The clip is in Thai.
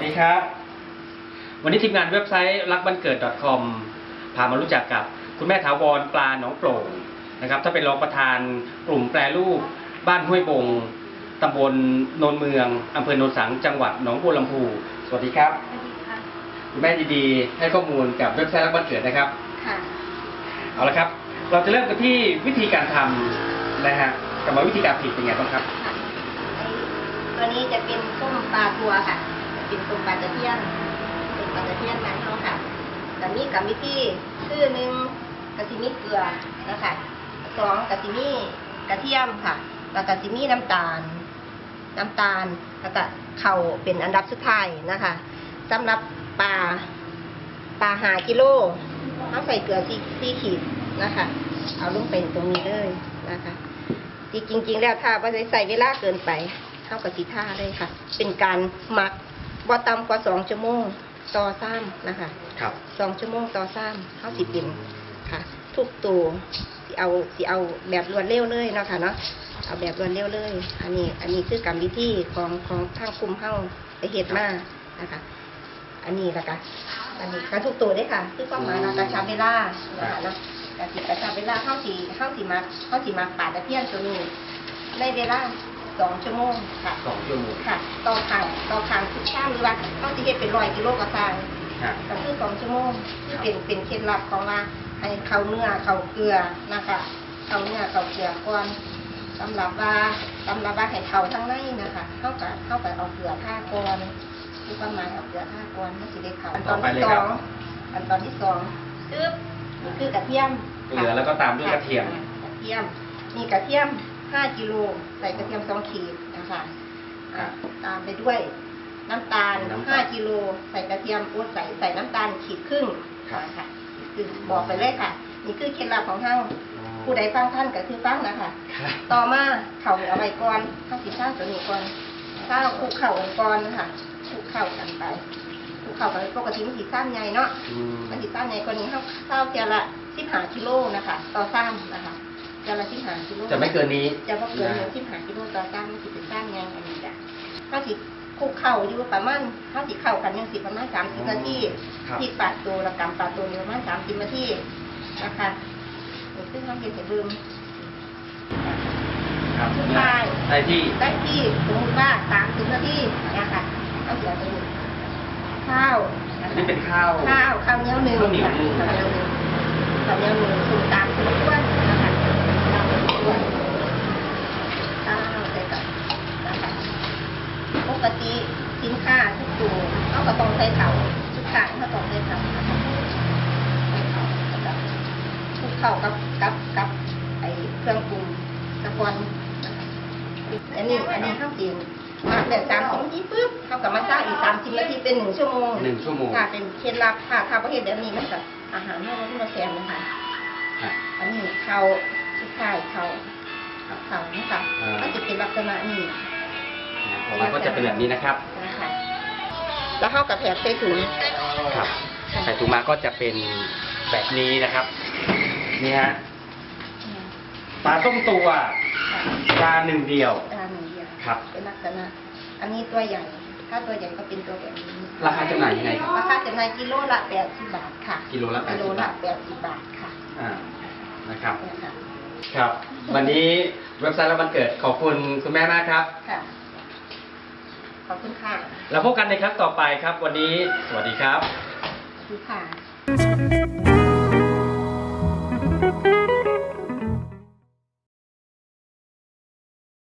วัสดีครับ วันนี้ทีมงานเว็บไซต์รักบันเกิด .com พามารู้จักกับคุณแม่ถาวรปลาหนองโปร่งนะครับ ถ้าเป็นรองประธานกลุ่มแปรรูปบ้านห้วยบงตำบลโนนเมืองอำเภอโนนสังจังหวัดหนองบัวลำพู สวัสดีครับสวัสดีค่ะคุณแม่ดีๆ ให้ข้อมูลกับเว็บไซต์รักบันเกิดนะครับค่ะเอาละครับ เราจะเริ่มกันที่วิธีการทำนะฮะกรรมวิธีการผลิตเป็นไงบ้างครับค่ะไอ้ตัวนี้จะเป็นส้มปลาทัวค่ะจะ เป็นส้มปลาตะเพียนเป็นปลาตะเพียนมันเขาค่ะแต่มีกับวิธีคือหนึ่งกะทิมีเกลือนะคะสองกะทิมีกระเทียมค่ะ แล้วกะทิมีน้ำตาล น้ำตาลแล้วก็เข่าเป็นอันดับสุดท้ายนะคะสำหรับปลาปลาหากิโลเขาใส่เกลือซีซีขีดนะคะ เอาลงไปตรงนี้เลยนะคะจริงๆแล้วถ้าว่าใส่เวลาเกินไปเท่ากับสีท่าเลยค่ะ เป็นการหมัก บ่ต่ำกว่าสองชั่วโมงต่อซ้ำนะคะครับสองชั่วโมงต่อซ้ำเขาสิเป็นค่ะ ทุกตัวสิเอาสิเอาแบบรวดเร็วเลยเนาะค่ะเนาะเอาแบบรวดเร็วเลย อันนี้ อันนี้คือกรรมวิธีของของทางกลุ่มเฮาไปเฮ็ดมานะคะ อันนี้ละกันอันนี้การทุกตัวเด้อค่ะ คือความหมายเรากระชับเวลานะคะเนาะกระสิกระชับเวลาเข้าสีเข้าสีมาเข้าสีมาป่าตะเพียนตัวนี้ในเวลา สองชั่วโมงค่ะสองชั่วโมงค่ะต่อครั้งต่อครั้งทุกข้ามหรือว่าเข้าสีเฮ็ดเป็นร้อยกิโลกระซังฮะก็คือสองชั่วโมงที่เป็นเป็นเคล็ดลับของว่าให้เข้าเนื้อเข้าเกลือนะคะเข้าเนื้อเข้าเกลือก่อนสำหรับว่าสำหรับว่าให้เข้าทั้งในนะคะเข้ากับเข้ากับเอาเกลือท่าก่อนคือประมาณเอาเกลือท่าก่อนมันสิได้เข้าอันตอนที่สองอันตอนที่สองซึบนี่คือกระเทียมเกลือแล้วก็ตามด้วยกระเทียมกระเทียมมีกระเทียม 5กิโลใส่กระเทียม2ขีดนะคะอะตามไปด้วยน้ำตาล น้ำตาล 5กิโลใส่กระเทียมอุดใส่ใส่น้ำตาลขีดครึ่งครับ ค่ะคือบอกไปเลยค่ะ นี่คือเคล็ดลับของเฮาผู้ใดฟังท่านก็คือฟังนะคะ ครับต่อมาเข่าเอาไว้ก่อนข้าวสีข้าวตัวนี้ก่อนข้าวคลุกเข่ากันก่อนนะคะคลุกเข่ากันไปคลุกเข่ากันปกติมันสีซ้ำใหญ่เนาะอืมมันสีซ้ำใหญ่กว่านี้ข้าวข้าวเทียละสิบห้ากิโลนะคะ ต่อซ้ำนะคะ เทียละสิบห้ากิโลจะไม่เกินนี้ จะว่าเกินนะสิบห้ากิโลต่อซ้ำมันสิเป็นซ้ำใหญ่อันนี้จ้ะข้าวสีคลุกเข่าอยู่ประมาณข้าวสีเข่ากันยังสิประมาณสามสิบนาทีครับที่ปาดตัวระกำปาดตัวอยู่ประมาณสามสิบนาทีนะคะนี่คือข้าวเย็นใส่เบิ่มครับใช่ได้ที่ได้ที่สมมติว่าสามสิบนาทีนะคะเอาเสียไปเลยข้าวอันนี้เป็นข้าว ข้าวข้าวเหนียวหนึ่งข้าวเหนียวค่ะหนึ่งข้าวเหนียวหนึ่งข้าวเหนียวหนึ่งสูตรตามสูตรอ้วนนะคะตามสูตรอ้วนข้าวใส่กับนะคะปกติ สินค้าทุกตัวเขาก็ต้องใส่เขาทุกครั้งเขาต้องใส่เขานะคะใส่เขาแล้วก็คลุกเข้ากับกับกับไอเครื่องปรุงตะกอนนะคะอันนี้อันนี้ข้าวเสียงมาแบบสามสิบนาทีปุ๊บเขากับมาสร้างอีกสามสิบนาทีเป็นหนึ่งชั่วโมงหนึ่งชั่วโมงค่ะเป็นเคล็ดลับค่ะถ้าประเภทแบบนี้มันก็อาหารให้มันมาแซมนะคะฮะอันนี้เขาชุดไข่เขาครับเขานะคะอ่าก็จะเป็นลักษณะนี้ ออกมาก็จะเป็นแบบนี้นะครับนะคะแล้วเขากับแผกใส่ถุงครับใส่ถุงมาก็จะเป็นแบบนี้นะครับนี่ฮะปลาต้มตัวปลาหนึ่งเดียวตามหนึ่งเดียวครับเป็นลักษณะ อันนี้ตัวใหญ่ ถ้าตัวใหญ่ก็เป็นตัวแบบนี้ราคาจำหน่ายยังไงครับราคาจำหน่ายกิโลละแปดสิบบาทค่ะ กิโลละกิโล80ละบาทแปดสิบบาทค่ะอ่านะครับเนี่ยค่ะครับ วันนี้เว็บไซต์และวันเกิดขอบคุณคุณแม่มากครับค่ะ ขอบคุณค่ะ แล้วพบกันในครั้งต่อไปครับ วันนี้สวัสดีครับ ขอบคุณค่ะ